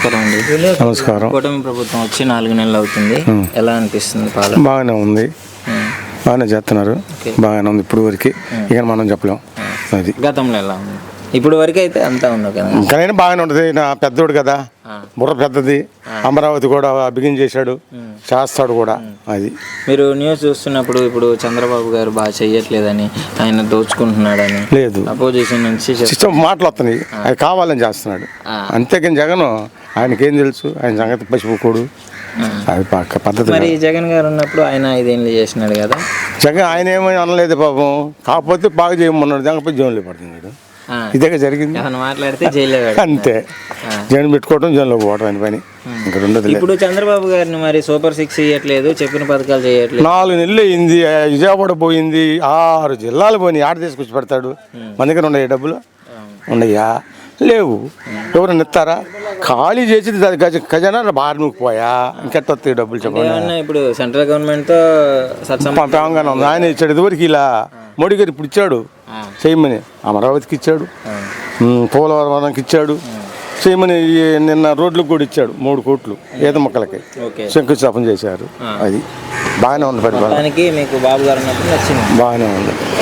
నమస్కారం అండి. నమస్కారం. కూటమి ప్రభుత్వం వచ్చి నాలుగు నెలలు అవుతుంది. ఎలా అనిపిస్తుంది పాలన? బాగానే ఉంది. బాగానే చేస్తున్నారు. బాగానే ఉంది ఇప్పుడు వరకు. ఇక మనం చెప్పలేం. అది. గతంలో ఎలా ఉంది? ఇప్పుడు వరకు అయితే అంతా ఉంది కదా? ఇంకనైనా బాగానే ఉంటుంది. నా పెద్దోడు కదా. బుర్ర పెద్దది. అమరావతి కూడా బిగిన్ చేశాడు. చేస్తాడు కూడా. అది. మీరు న్యూస్ చూస్తున్నప్పుడు ఇప్పుడు చంద్రబాబు గారు బాగా చెయ్యట్లేదని ఆయన దోచుకుంటున్నాడని లేదు. అపోజిషన్ నుంచి మాటలు వస్తున్నాయి. అది కావాలని చేస్తున్నాడు. అంతేకాని జగన్ ఆయనకేం తెలుసు? ఆయన సంగతి పసిపోకూడు అది పక్క పద్ధతి మరి. జగన్ గారు ఉన్నప్పుడు ఆయన ఐదేళ్ళు చేసినాడు కదా? జగన్ ఆయన ఏమీ అనలేదు పాపం. కాకపోతే బాగా చేయమన్నాడు. దానిపై జైల్లో పడుతున్నాడు. ఇదే జరిగింది? మాట్లాడితే జైల్లో. అంతే. జగన్ పెట్టుకోవడం జైల్లో పోవడం అని పని. ఇంకా రెండోది ఇప్పుడు చంద్రబాబు గారిని మరి సూపర్ సిక్స్ చేయట్లేదు చెప్పిన పథకాలు చేయట్లేదు. నాలుగు నెలలు అయింది. విజయవాడ పోయింది. ఆరు జిల్లాలు పోయినాయి. ఆడ తీసుకొచ్చి పెడతాడు. మన దగ్గర ఉన్నాయి డబ్బులు? ఉన్నాయా? లేవు. ఎవరైనా ఇస్తారా ఖాళీ చేసి ఖజానా బారినకు పోయా ఇంకెట్ట వస్తాయి డబ్బులు చెప్పండి. ఇప్పుడు సెంట్రల్ గవర్నమెంట్తో సత్సం తెలంగాణ ఉంది. ఆయన ఇచ్చాడు ఇదివరకు ఇలా. మోడీ గారు ఇప్పుడు ఇచ్చాడు. చేయమని అమరావతికి ఇచ్చాడు. పోలవరంకి ఇచ్చాడు. చేయమని నిన్న రోడ్లకు కూడా ఇచ్చాడు. మూడు కోట్లు ఈత మొక్కలకి. శంకుస్థాపన చేశారు. అది. బాగానే ఉంది పరిపాలన. మీకు బాబు గారు నచ్చింది. బాగానే ఉంది.